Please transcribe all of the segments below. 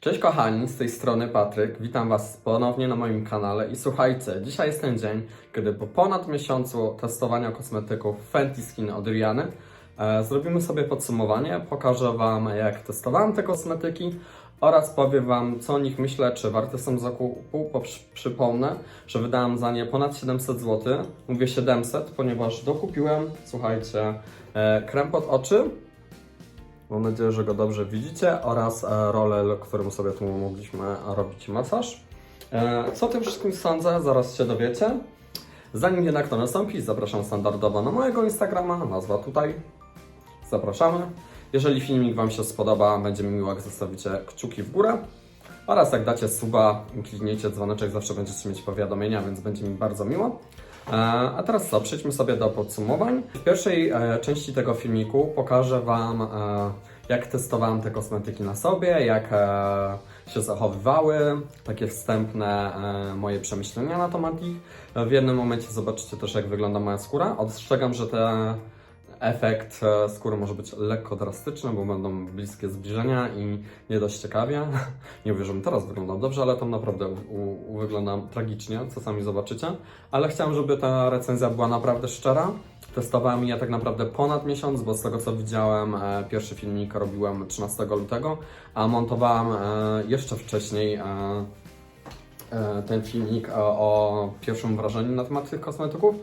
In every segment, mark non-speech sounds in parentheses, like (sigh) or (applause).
Cześć kochani, z tej strony Patryk. Witam Was ponownie na moim kanale i słuchajcie, dzisiaj jest ten dzień, kiedy po ponad miesiącu testowania kosmetyków Fenty Skin od Riany e, zrobimy sobie podsumowanie. Pokażę Wam jak testowałem te kosmetyki oraz powiem Wam co o nich myślę, czy warte są zakupu. Bo przy- przypomnę, że wydałem za nie ponad 700 zł. Mówię 700, ponieważ dokupiłem, słuchajcie, e, krem pod oczy Mam nadzieję, że go dobrze widzicie oraz e, rolę, którym sobie tu mogliśmy robić masaż. E, Co o tym wszystkim sądzę, zaraz się dowiecie. Zanim jednak to nastąpi, zapraszam standardowo na mojego Instagrama, nazwa tutaj. Zapraszamy. Jeżeli filmik Wam się spodoba, będzie mi miło, jak zostawicie kciuki w górę. Oraz jak dacie suba, kliknijcie dzwoneczek, zawsze będziecie mieć powiadomienia, więc będzie mi bardzo miło. E, A teraz co, przejdźmy sobie do podsumowań. W pierwszej e, części tego filmiku pokażę Wam, e, jak testowałem te kosmetyki na sobie, jak się zachowywały, takie wstępne moje przemyślenia na temat ich. W jednym momencie zobaczycie też, jak wygląda moja skóra. Ostrzegam, że te efekt e, skóry może być lekko drastyczny, bo będą bliskie zbliżenia i nie dość ciekawie. (laughs) Nie mówię, żebym teraz wyglądał dobrze, ale tam naprawdę u, u, wyglądam tragicznie, co sami zobaczycie. Ale chciałem, żeby ta recenzja była naprawdę szczera. Testowałem je tak naprawdę ponad miesiąc, bo z tego co widziałem, e, pierwszy filmik robiłem 13 lutego, a montowałem e, jeszcze wcześniej e, e, ten filmik o, o pierwszym wrażeniu na temat tych kosmetyków.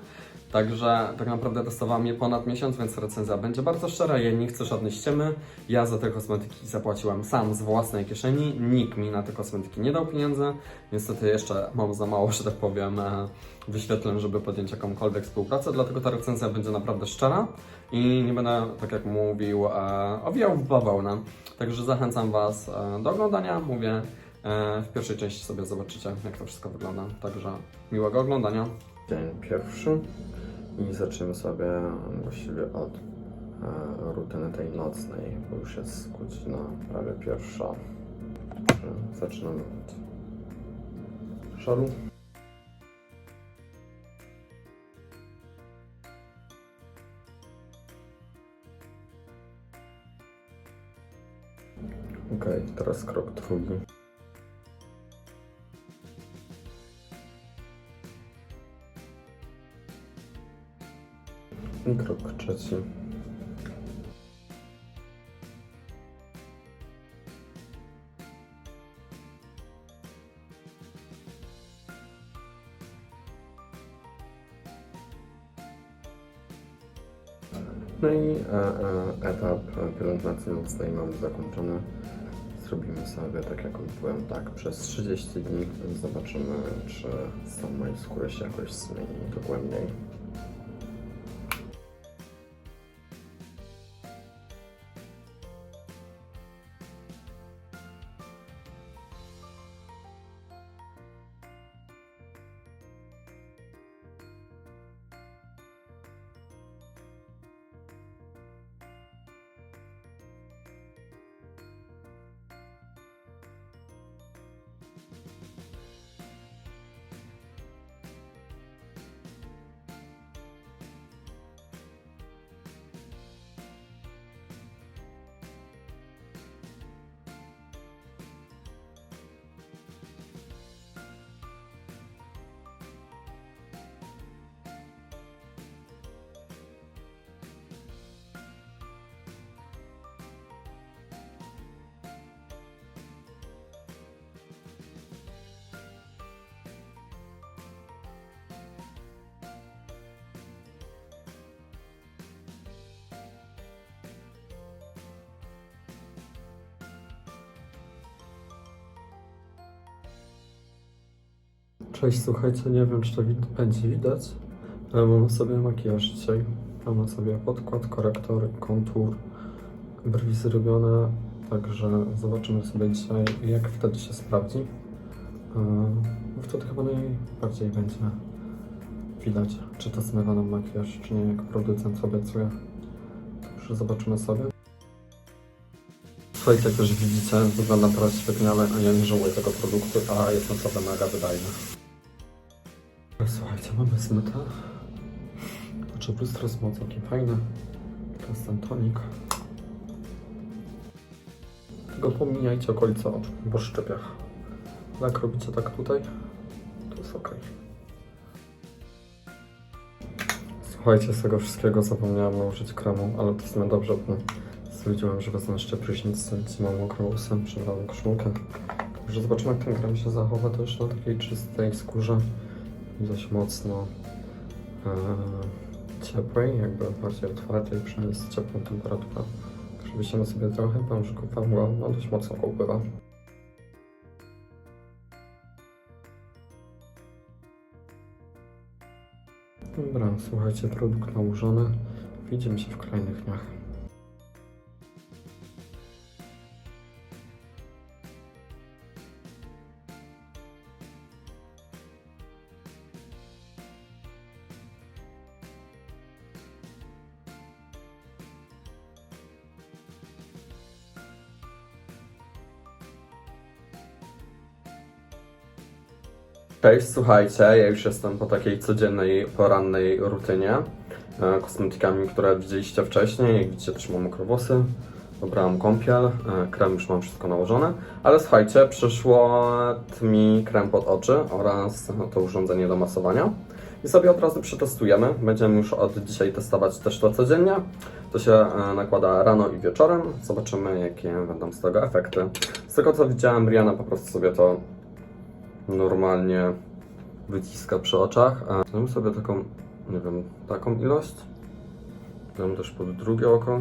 Także tak naprawdę testowałem je ponad miesiąc, więc recenzja będzie bardzo szczera. Ja nie chcę żadnej ściemy. Ja za te kosmetyki zapłaciłem sam z własnej kieszeni. Nikt mi na te kosmetyki nie dał pieniędzy. Niestety jeszcze mam za mało, że tak powiem, e, wyświetleń, żeby podjąć jakąkolwiek współpracę, dlatego ta recenzja będzie naprawdę szczera i nie będę, tak jak mówił, e, owijał w bawełnę. Także zachęcam Was e, do oglądania. Mówię, w pierwszej części sobie zobaczycie, jak to wszystko wygląda. Także miłego oglądania. Dzień pierwszy i zaczniemy sobie właściwie od e, rutyny tej nocnej, bo już jest godzina prawie pierwsza. Zaczynamy od szaru. Okej, teraz krok drugi. I krok trzeci. No i e, e, etap pielęgnacji nocnej mamy zakończony. Zrobimy sobie tak jak mówiłem, tak przez 30 dni. Zobaczymy, czy stan mojej skóry się jakoś zmieni dogłębniej. Cześć, słuchajcie, nie wiem czy to wid- będzie widać, ale mam sobie makijaż dzisiaj. Mam sobie podkład, korektor, kontur, brwi zrobione, także zobaczymy sobie dzisiaj jak wtedy się sprawdzi. Yy, Wtedy chyba najbardziej będzie widać, czy to zmywa nam makijaż, czy nie, jak producent obiecuje. Także zobaczymy sobie. Słuchajcie, jak już widzicie, wygląda teraz świetnie, ale ja nie żałuję tego produktu, a jest naprawdę mega wydajny. Mamy zmyte. Znaczy jest całkiem fajne. To jest ten tonik. Tylko pomijajcie okolice oczu po szczepiach. Jak robicie tak tutaj, to jest ok. Słuchajcie, z tego wszystkiego zapomniałem nałożyć kremu, ale to sumie dobrze, bo stwierdziłem, że wezmę jeszcze prysznic, więc mam mokrą łysę, przebrałem koszulkę. Także zobaczymy, jak ten krem się zachowa też na takiej czystej skórze. Dość mocno e, ciepłej, jakby bardziej otwartej, przynajmniej z ciepłą temperaturą. Żebyście na sobie trochę pączków go, no dość mocno go upływa. Dobra, słuchajcie, produkt nałożony. Widzimy się w kolejnych dniach. Cześć, słuchajcie, ja już jestem po takiej codziennej, porannej rutynie e, kosmetykami, które widzieliście wcześniej. Jak widzicie, też mam mikrowłosy, dobrałam kąpiel, e, krem już mam wszystko nałożone, ale słuchajcie, przyszło mi krem pod oczy oraz to urządzenie do masowania i sobie od razu przetestujemy. Będziemy już od dzisiaj testować też to codziennie. To się e, nakłada rano i wieczorem. Zobaczymy, jakie będą z tego efekty. Z tego co widziałem, Rihanna po prostu sobie to normalnie wyciska przy oczach. A dam sobie taką, nie wiem, taką ilość. Dam też pod drugie oko.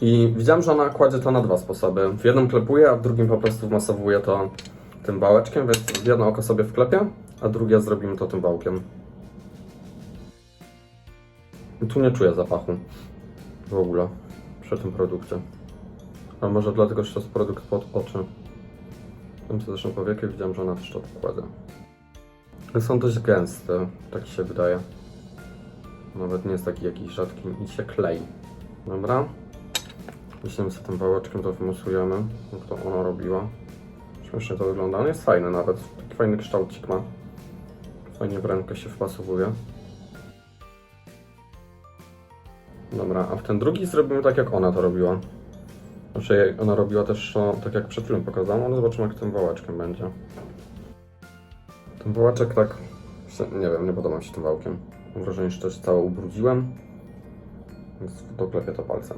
I widziałem, że ona kładzie to na dwa sposoby. W jednym klepuje, a w drugim po prostu wmasowuje to tym wałeczkiem, więc jedno oko sobie wklepię, a drugie zrobimy to tym wałkiem. I tu nie czuję zapachu w ogóle przy tym produkcie. A może dlatego, że to jest produkt pod oczy. Sobie zresztą powieki, widziałem, że ona też to. Ale Są dość gęste, tak się wydaje. Nawet nie jest taki jakiś rzadki i się klei. Dobra. Weźmiemy sobie tym wałeczkiem, to wymusujemy, jak to ona robiła. Śmiesznie to wygląda, on jest fajny nawet. Taki fajny kształcik ma. Fajnie w rękę się wpasowuje. Dobra, a w ten drugi zrobimy tak, jak ona to robiła. Znaczy, ona robiła też tak jak przed chwilą pokazałam, ale zobaczymy, jak tym wałeczkiem będzie. Ten wałeczek tak, nie wiem, nie podoba mi się tym wałkiem. Mam wrażenie, że też całe ubrudziłem, więc doklepię to palcem.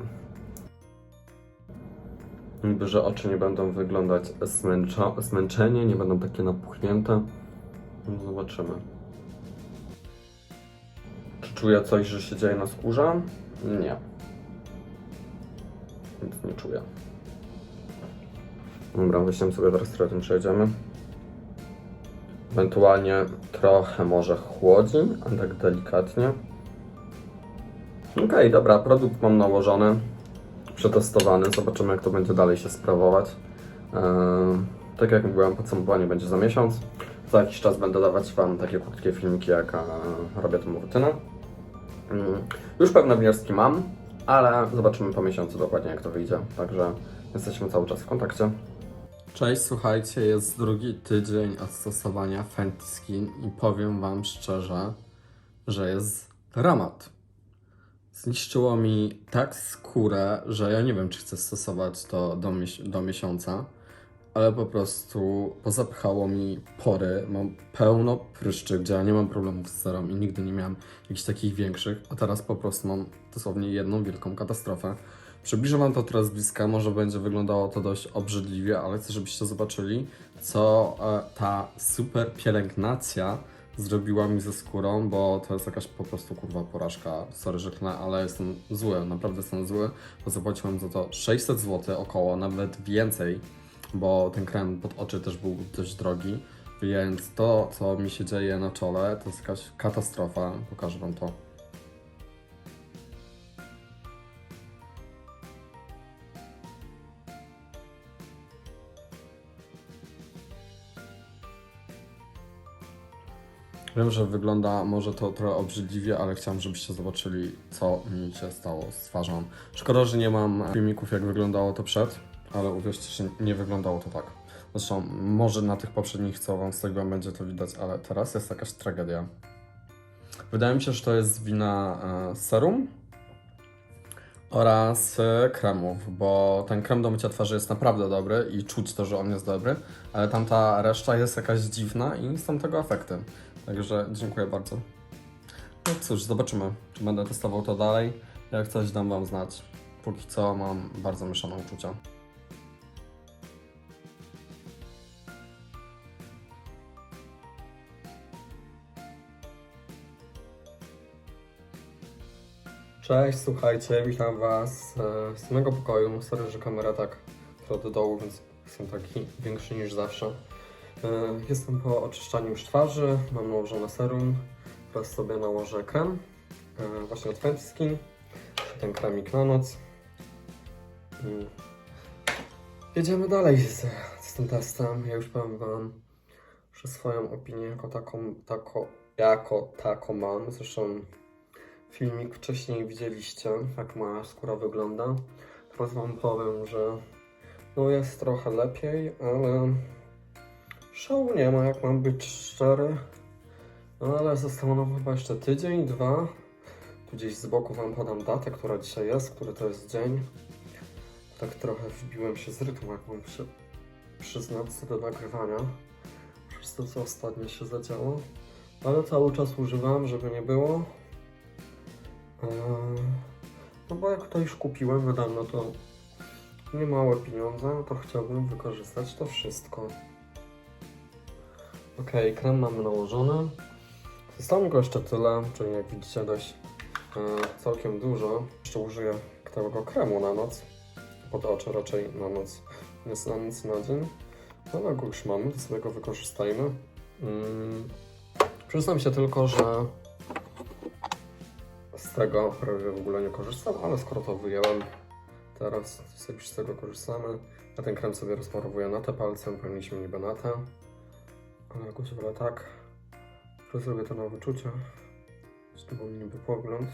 Niby, że oczy nie będą wyglądać zmęczo- zmęczenie, nie będą takie napuchnięte. No, zobaczymy. Czy czuję coś, że się dzieje na skórze? Nie. Nic nie czuję. Dobra, weźmiemy sobie teraz tym przejdziemy. Ewentualnie trochę może chłodzi, a tak delikatnie. Okej, dobra, produkt mam nałożony, przetestowany. Zobaczymy, jak to będzie dalej się sprawować. Eee, tak jak mówiłem, podsumowanie będzie za miesiąc. Za jakiś czas będę dawać Wam takie krótkie filmiki, jak e, robię tą rutynę. Mm, Już pewne wnioski mam, ale zobaczymy po miesiącu dokładnie, jak to wyjdzie. Także jesteśmy cały czas w kontakcie. Cześć, słuchajcie, jest drugi tydzień od stosowania Fenty Skin i powiem Wam szczerze, że jest dramat. Zniszczyło mi tak skórę, że ja nie wiem, czy chcę stosować to do, do miesiąca, ale po prostu pozapychało mi pory. Mam pełno pryszczy, gdzie ja nie mam problemów z serą i nigdy nie miałem jakichś takich większych, a teraz po prostu mam dosłownie jedną wielką katastrofę. Przybliżę Wam to teraz bliska, może będzie wyglądało to dość obrzydliwie, ale chcę, żebyście zobaczyli, co e, ta super pielęgnacja zrobiła mi ze skórą, bo to jest jakaś po prostu kurwa porażka. Sorry, że klnę, ale jestem zły, naprawdę jestem zły, bo zapłaciłem za to 600 zł około, nawet więcej, bo ten krem pod oczy też był dość drogi, więc to, co mi się dzieje na czole, to jest jakaś katastrofa. Pokażę Wam to. Wiem, że wygląda może to trochę obrzydliwie, ale chciałem, żebyście zobaczyli, co mi się stało z twarzą. Szkoda, że nie mam filmików, jak wyglądało to przed, ale uwierzcie, że nie wyglądało to tak. Zresztą, może na tych poprzednich, co wam z tego będzie to widać, ale teraz jest jakaś tragedia. Wydaje mi się, że to jest wina e, serum oraz e, kremów, bo ten krem do mycia twarzy jest naprawdę dobry i czuć to, że on jest dobry, ale tamta reszta jest jakaś dziwna i są tego efekty. Także dziękuję bardzo. No cóż, zobaczymy, czy będę testował to dalej. Jak coś dam Wam znać. Póki co mam bardzo mieszane uczucia. Cześć, słuchajcie, witam Was e, z mojego pokoju. Sorry, że kamera tak trochę do dołu, więc jestem taki większy niż zawsze. E, Jestem po oczyszczaniu już twarzy, mam nałożone serum, teraz sobie nałożę krem, e, właśnie od Fenty ten kremik na noc. Mm. Jedziemy dalej z, z tym testem. Ja już powiem Wam, że swoją opinię jako taką, tako, jako taką mam. Zresztą filmik wcześniej widzieliście, jak moja skóra wygląda. Teraz Wam powiem, że no jest trochę lepiej, ale szału nie ma, jak mam być szczery. No ale zostało nam chyba jeszcze tydzień, dwa. Tu gdzieś z boku Wam podam datę, która dzisiaj jest, który to jest dzień. Tak trochę wbiłem się z rytmu, jak mam się przyznać do nagrywania. Przez to, co ostatnio się zadziało. Ale cały czas używam, żeby nie było. Eee, No bo jak to już kupiłem, wydam na to niemałe pieniądze, to chciałbym wykorzystać to wszystko. Ok, krem mamy nałożony. Zostało go jeszcze tyle, czyli jak widzicie dość e, całkiem dużo. Jeszcze użyję tego kremu na noc. Pod oczy raczej na noc. Nie na nic na dzień. No ale go już mamy, to sobie go wykorzystajmy. Mm. Przyznam się tylko, że z tego prawie w ogóle nie korzystam, ale skoro to wyjąłem teraz, to sobie z tego korzystamy. Ja ten krem sobie rozparowuję na te palce, powinniśmy niby na te. Ale jakoś wolę tak, że zrobię to na wyczucie. Z tego niby pogląd.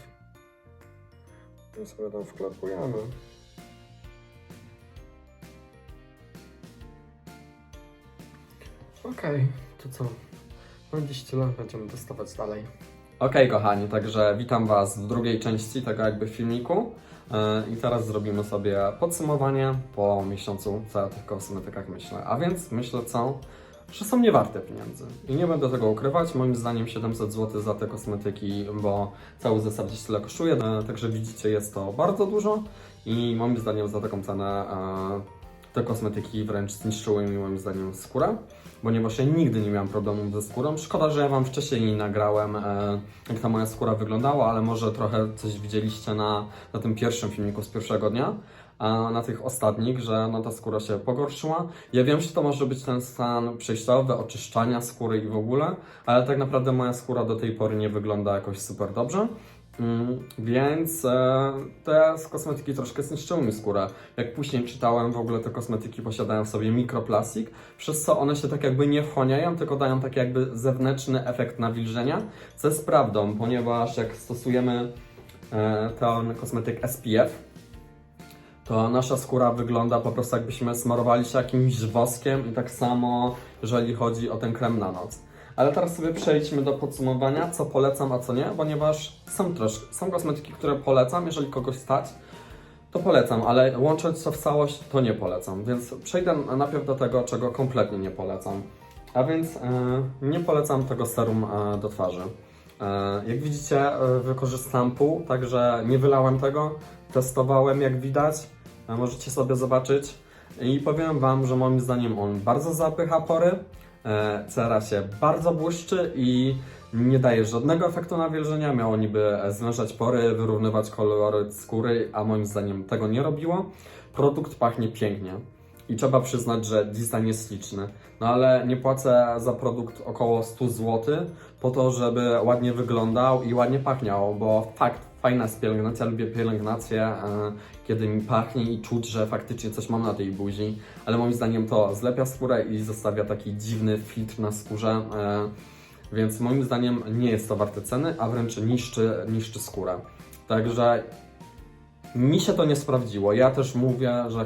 I sobie tam wklepujemy. Okej, to co? No dziś tyle, będziemy testować dalej. Okej, kochani, także witam Was w drugiej części tego jakby filmiku. Yy, I teraz zrobimy sobie podsumowanie po miesiącu, co ja o tych kosmetykach myślę. A więc myślę co? Że są niewarte pieniędzy. I nie będę tego ukrywać. Moim zdaniem 700 zł za te kosmetyki, bo cały zestaw gdzieś tyle kosztuje. Yy, Także widzicie, jest to bardzo dużo. I moim zdaniem za taką cenę yy, te kosmetyki wręcz zniszczyły mi moim zdaniem skórę ponieważ ja nigdy nie miałem problemów ze skórą. Szkoda, że ja Wam wcześniej nie nagrałem, e, jak ta moja skóra wyglądała, ale może trochę coś widzieliście na, na tym pierwszym filmiku z pierwszego dnia, a na tych ostatnich, że no, ta skóra się pogorszyła. Ja wiem, że to może być ten stan przejściowy, oczyszczania skóry i w ogóle, ale tak naprawdę moja skóra do tej pory nie wygląda jakoś super dobrze. Mm, więc e, te kosmetyki troszkę zniszczyły mi skórę. Jak później czytałem, w ogóle te kosmetyki posiadają w sobie mikroplastik, przez co one się tak jakby nie wchłaniają, tylko dają taki jakby zewnętrzny efekt nawilżenia, co jest prawdą, ponieważ jak stosujemy e, ten kosmetyk SPF, to nasza skóra wygląda po prostu jakbyśmy smarowali się jakimś woskiem i tak samo jeżeli chodzi o ten krem na noc. Ale teraz sobie przejdźmy do podsumowania, co polecam, a co nie, ponieważ są troszkę, są kosmetyki, które polecam, jeżeli kogoś stać, to polecam, ale łącząc to w całość, to nie polecam. Więc przejdę najpierw do tego, czego kompletnie nie polecam. A więc e, nie polecam tego serum e, do twarzy. E, jak widzicie, wykorzystałem pół, także nie wylałem tego. Testowałem, jak widać. Możecie sobie zobaczyć. I powiem Wam, że moim zdaniem on bardzo zapycha pory. Cera się bardzo błyszczy i nie daje żadnego efektu nawilżenia. Miało niby zwężać pory, wyrównywać kolory skóry, a moim zdaniem tego nie robiło. Produkt pachnie pięknie i trzeba przyznać, że design jest śliczny. No ale nie płacę za produkt około 100 zł po to, żeby ładnie wyglądał i ładnie pachniał, bo fakt, fajna jest pielęgnacja, lubię pielęgnację, e, kiedy mi pachnie i czuć, że faktycznie coś mam na tej buzi, ale moim zdaniem to zlepia skórę i zostawia taki dziwny filtr na skórze, e, więc moim zdaniem nie jest to warte ceny, a wręcz niszczy, niszczy skórę. Także mi się to nie sprawdziło. Ja też mówię, że e,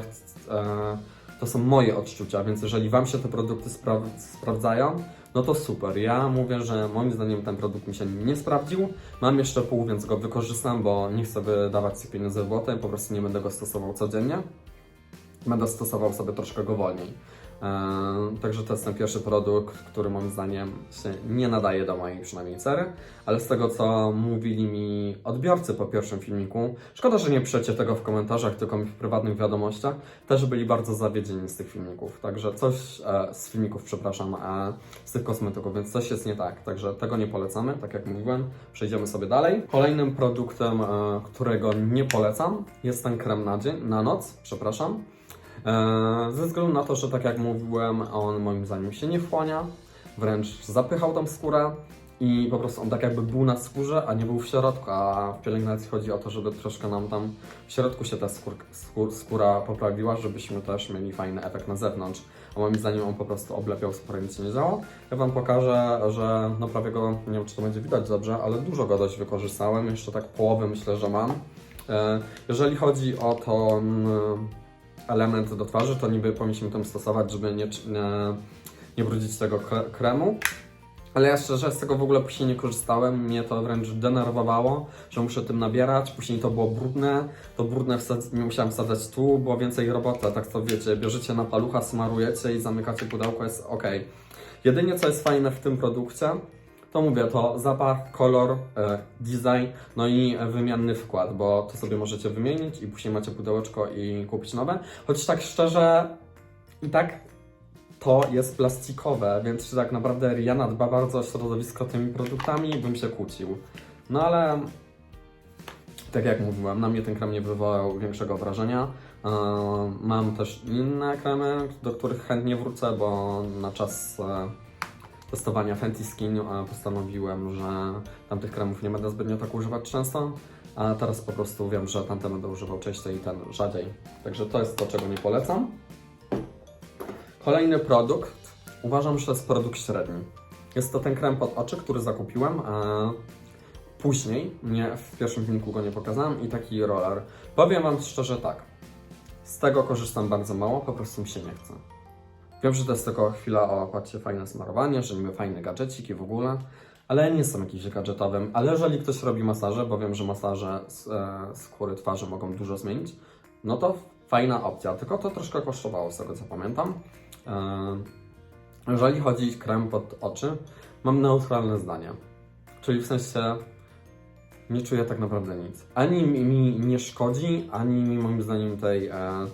to są moje odczucia, więc jeżeli Wam się te produkty spra- sprawdzają, no to super. Ja mówię, że moim zdaniem ten produkt mi się nie sprawdził. Mam jeszcze pół, więc go wykorzystam, bo nie chcę wydawać tych pieniędzy w po prostu nie będę go stosował codziennie. Będę stosował sobie troszkę go wolniej. Eee, Także to jest ten pierwszy produkt, który moim zdaniem się nie nadaje do mojej przynajmniej cery, ale z tego co mówili mi odbiorcy po pierwszym filmiku, szkoda, że nie piszecie tego w komentarzach, tylko w prywatnych wiadomościach, też byli bardzo zawiedzieni z tych filmików. Także coś e, z filmików, przepraszam, e, z tych kosmetyków, więc coś jest nie tak. Także tego nie polecamy, tak jak mówiłem. Przejdziemy sobie dalej. Kolejnym produktem, e, którego nie polecam, jest ten krem na dzień, na noc, przepraszam. E, Ze względu na to, że tak jak mówiłem, on moim zdaniem się nie wchłania, wręcz zapychał tam skórę i po prostu on tak jakby był na skórze, a nie był w środku, a w pielęgnacji chodzi o to, żeby troszkę nam tam w środku się ta skór, skór, skóra poprawiła, żebyśmy też mieli fajny efekt na zewnątrz. A moim zdaniem on po prostu oblepiał skórę, nic się nie działo. Ja Wam pokażę, że no prawie go, nie wiem czy to będzie widać dobrze, ale dużo go dość wykorzystałem, jeszcze tak połowę myślę, że mam. E, Jeżeli chodzi o to element do twarzy, to niby powinniśmy tym stosować, żeby nie, nie, nie brudzić tego kre- kremu. Ale ja szczerze z tego w ogóle później nie korzystałem, mnie to wręcz denerwowało, że muszę tym nabierać, później to było brudne, to brudne wsadz- musiałem wsadzać tu, było więcej roboty, tak to wiecie, bierzecie na palucha, smarujecie i zamykacie pudełko, jest ok. Jedynie co jest fajne w tym produkcie, to mówię, to zapach, kolor, e, design, no i wymienny wkład, bo to sobie możecie wymienić i później macie pudełeczko i kupić nowe. Choć tak szczerze, i tak to jest plastikowe, więc czy tak naprawdę Rihanna dba bardzo o środowisko tymi produktami, bym się kłócił. No ale tak jak mówiłem, na mnie ten krem nie wywołał większego wrażenia. Eee, Mam też inne kremy, do których chętnie wrócę, bo na czas e, testowania Fenty Skin postanowiłem, że tamtych kremów nie będę zbytnio tak używać często, a teraz po prostu wiem, że tamte będę używał częściej i ten rzadziej. Także to jest to, czego nie polecam. Kolejny produkt. Uważam, że jest produkt średni. Jest to ten krem pod oczy, który zakupiłem. E, później, nie, w pierwszym filmiku go nie pokazałem, i taki roller. Powiem Wam szczerze tak. Z tego korzystam bardzo mało, po prostu mi się nie chce. Wiem, że to jest tylko chwila, o patrzcie, fajne smarowanie, że niby fajne gadżeciki w ogóle, ale nie jestem jakimś gadżetowym. Ale jeżeli ktoś robi masaże, bo wiem, że masaże e, skóry twarzy mogą dużo zmienić, no to fajna opcja, tylko to troszkę kosztowało z tego co pamiętam. E, Jeżeli chodzi o krem pod oczy, mam neutralne zdanie. Czyli w sensie nie czuję tak naprawdę nic. Ani mi, mi nie szkodzi, ani mi moim zdaniem tej e,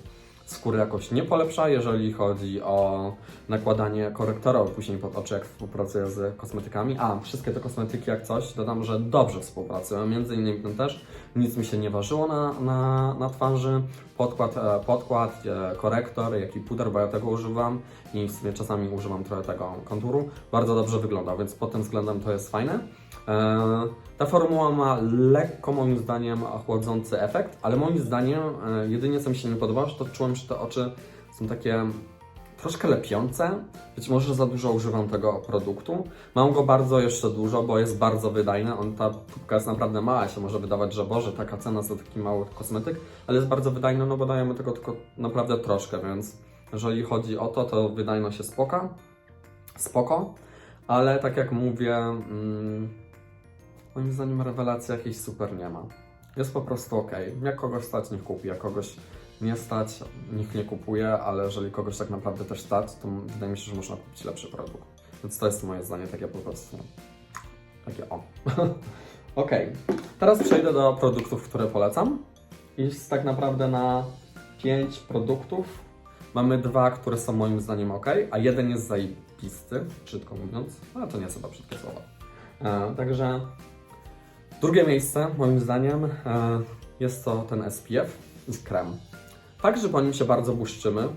skóry jakoś nie polepsza, jeżeli chodzi o nakładanie korektora później pod oczy, jak współpracuję z kosmetykami. A, wszystkie te kosmetyki jak coś, dodam, że dobrze współpracują, między innymi ten też. Nic mi się nie ważyło na, na, na twarzy. Podkład, e, podkład e, korektor, jak i puder, bo ja tego używam i w sumie czasami używam trochę tego konturu. Bardzo dobrze wygląda, więc pod tym względem to jest fajne. E, Ta formuła ma lekko moim zdaniem chłodzący efekt, ale moim zdaniem e, jedynie co mi się nie podobało, że to czułem, że te oczy są takie troszkę lepiące. Być może za dużo używam tego produktu. Mam go bardzo jeszcze dużo, bo jest bardzo wydajny. On, ta tubka jest naprawdę mała, się może wydawać, że Boże, taka cena za taki mały kosmetyk, ale jest bardzo wydajny, no bo dajemy tego tylko naprawdę troszkę, więc jeżeli chodzi o to, to wydajność spoko. Spoko, ale tak jak mówię, mm, moim zdaniem rewelacji jakiejś super nie ma. Jest po prostu ok. Jak kogoś stać, niech kupi. Jak kogoś nie stać, niech nie kupuje, ale jeżeli kogoś tak naprawdę też stać, to wydaje mi się, że można kupić lepszy produkt. Więc to jest moje zdanie takie po prostu. Takie o. (laughs) ok. Teraz przejdę do produktów, które polecam. Z tak naprawdę na 5 produktów mamy dwa, które są moim zdaniem ok, a jeden jest zajebisty, brzydko mówiąc. Ale to nie są brzydkie słowa. E, także Drugie miejsce, moim zdaniem, e, jest to ten SPF z krem. Fakt, że po nim się bardzo błyszczymy, e,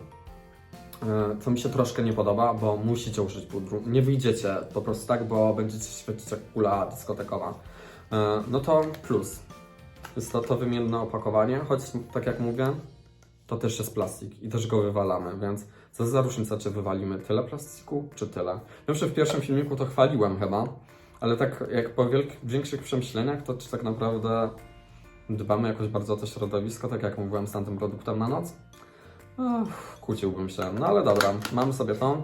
co mi się troszkę nie podoba, bo musicie użyć pudru. Nie wyjdziecie po prostu tak, bo będziecie świecić jak kula dyskotekowa. E, No to plus. Jest to to wymienne opakowanie, choć tak jak mówię, to też jest plastik i też go wywalamy, więc co za różnica, czy wywalimy tyle plastiku, czy tyle. Wiem, że w pierwszym filmiku to chwaliłem chyba, ale tak jak po większych przemyśleniach, to czy tak naprawdę dbamy jakoś bardzo o to środowisko, tak jak mówiłem z tamtym produktem na noc? Ach, kłóciłbym się, no ale dobra, mamy sobie to.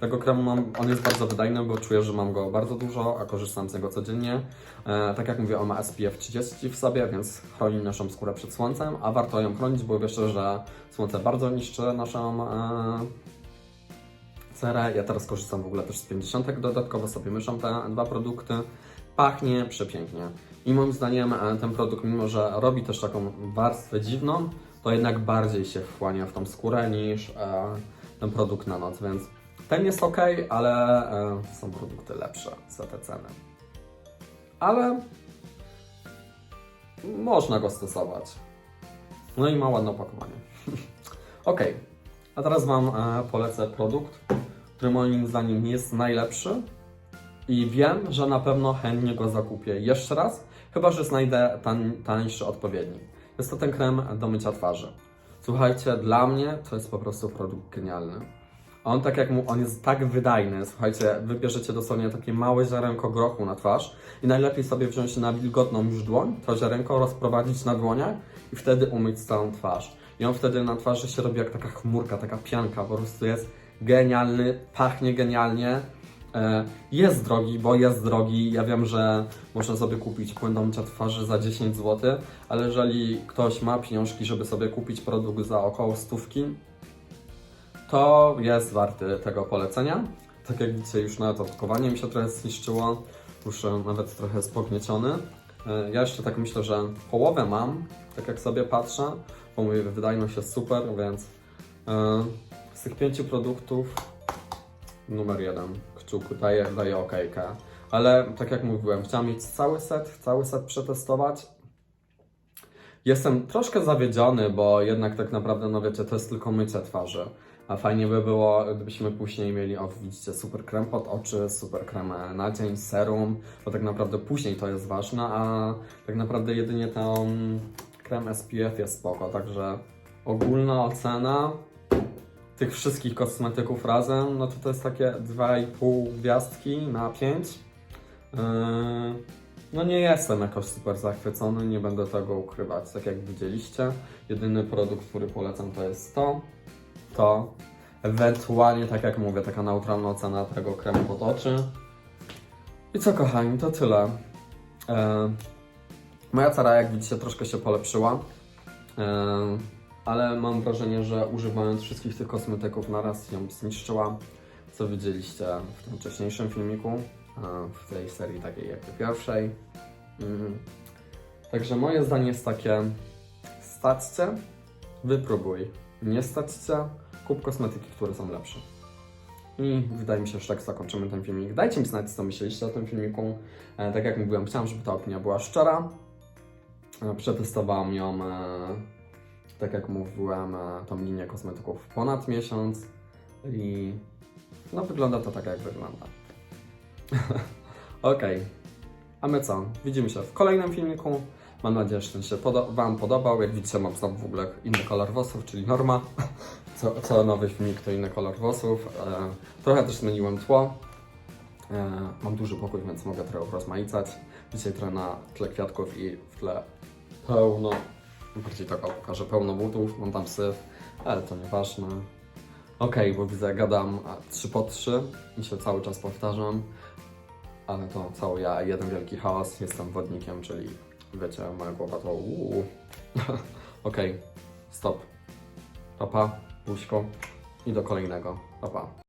Tego kremu mam, on jest bardzo wydajny, bo czuję, że mam go bardzo dużo, a korzystam z niego codziennie. E, tak jak mówię, on ma SPF 30 w sobie, więc chroni naszą skórę przed słońcem, a warto ją chronić, bo wiesz, że słońce bardzo niszczy naszą e, cerę. Ja teraz korzystam w ogóle też z 50, dodatkowo sobie myszam te dwa produkty. Pachnie przepięknie. I moim zdaniem e, ten produkt, mimo że robi też taką warstwę dziwną, to jednak bardziej się wchłania w tą skórę niż e, ten produkt na noc, więc ten jest ok, ale e, są produkty lepsze za te ceny. Ale można go stosować. No i ma ładne opakowanie. (laughs) ok, a teraz Wam e, polecę produkt, który moim zdaniem jest najlepszy i wiem, że na pewno chętnie go zakupię jeszcze raz, chyba że znajdę tan, tańszy odpowiednik. Jest to ten krem do mycia twarzy. Słuchajcie, dla mnie to jest po prostu produkt genialny. On tak jak mu, on jest tak wydajny, słuchajcie, wybierzecie dosłownie takie małe ziarenko grochu na twarz i najlepiej sobie wziąć na wilgotną już dłoń, to ziarenko rozprowadzić na dłoniach i wtedy umyć całą twarz. I on wtedy na twarzy się robi jak taka chmurka, taka pianka, po prostu jest genialny, pachnie genialnie. E, Jest drogi, bo jest drogi. Ja wiem, że można sobie kupić płyn twarzy za 10 zł, ale jeżeli ktoś ma pieniążki, żeby sobie kupić produkt za około stówki, to jest warty tego polecenia. Tak jak widzicie, już nawet opakowanie mi się trochę zniszczyło, już nawet trochę jest pognieciony. E, Ja jeszcze tak myślę, że połowę mam, tak jak sobie patrzę, bo mówię, wydajność jest super, więc e, z tych pięciu produktów numer jeden kciuku daje, daje okejkę. Ale tak jak mówiłem, chciałem mieć cały set, cały set przetestować. Jestem troszkę zawiedziony, bo jednak tak naprawdę, no wiecie, to jest tylko mycie twarzy. A fajnie by było, gdybyśmy później mieli, o widzicie, super krem pod oczy, super krem na dzień, serum, bo tak naprawdę później to jest ważne, a tak naprawdę jedynie ten krem SPF jest spoko, także ogólna ocena tych wszystkich kosmetyków razem, no to to jest takie 2,5 gwiazdki na 5. Yy, no nie jestem jakoś super zachwycony, nie będę tego ukrywać, tak jak widzieliście. Jedyny produkt, który polecam to jest to, to, ewentualnie tak jak mówię, taka neutralna ocena tego kremu pod oczy. I co kochani, to tyle. Yy, moja cera, jak widzicie, troszkę się polepszyła. Yy, ale mam wrażenie, że używając wszystkich tych kosmetyków naraz ją zniszczyła, co widzieliście w tym wcześniejszym filmiku, a w tej serii takiej jakby pierwszej. Mm. Także moje zdanie jest takie, stać cię, wypróbuj. Nie stać cię, kup kosmetyki, które są lepsze. I wydaje mi się, że tak zakończymy ten filmik. Dajcie mi znać, co myśleliście o tym filmiku. E, tak jak mówiłem, chciałam, żeby ta opinia była szczera. E, przetestowałam ją e, tak jak mówiłem, tą linię kosmetyków ponad miesiąc i no wygląda to tak jak wygląda. (laughs) Okej, a my co? Widzimy się w kolejnym filmiku. Mam nadzieję, że ten się Wam podobał. Jak widzicie, mam znowu w ogóle inny kolor włosów, czyli norma. (laughs) Co, co nowy filmik to inny kolor włosów. E, trochę też zmieniłem tło. E, mam duży pokój, więc mogę trochę rozmaicać. Dzisiaj trochę na tle kwiatków i w tle pełno Bardziej tak pokażę pełno butów, mam tam syf, ale to nieważne. Okej, bo widzę, gadam 3 po 3 i się cały czas powtarzam, ale to cały ja, jeden wielki hałas, jestem wodnikiem, czyli wiecie, moja głowa to uuu. (laughs) Okej, stop. Papa, buźko i do kolejnego. Papa.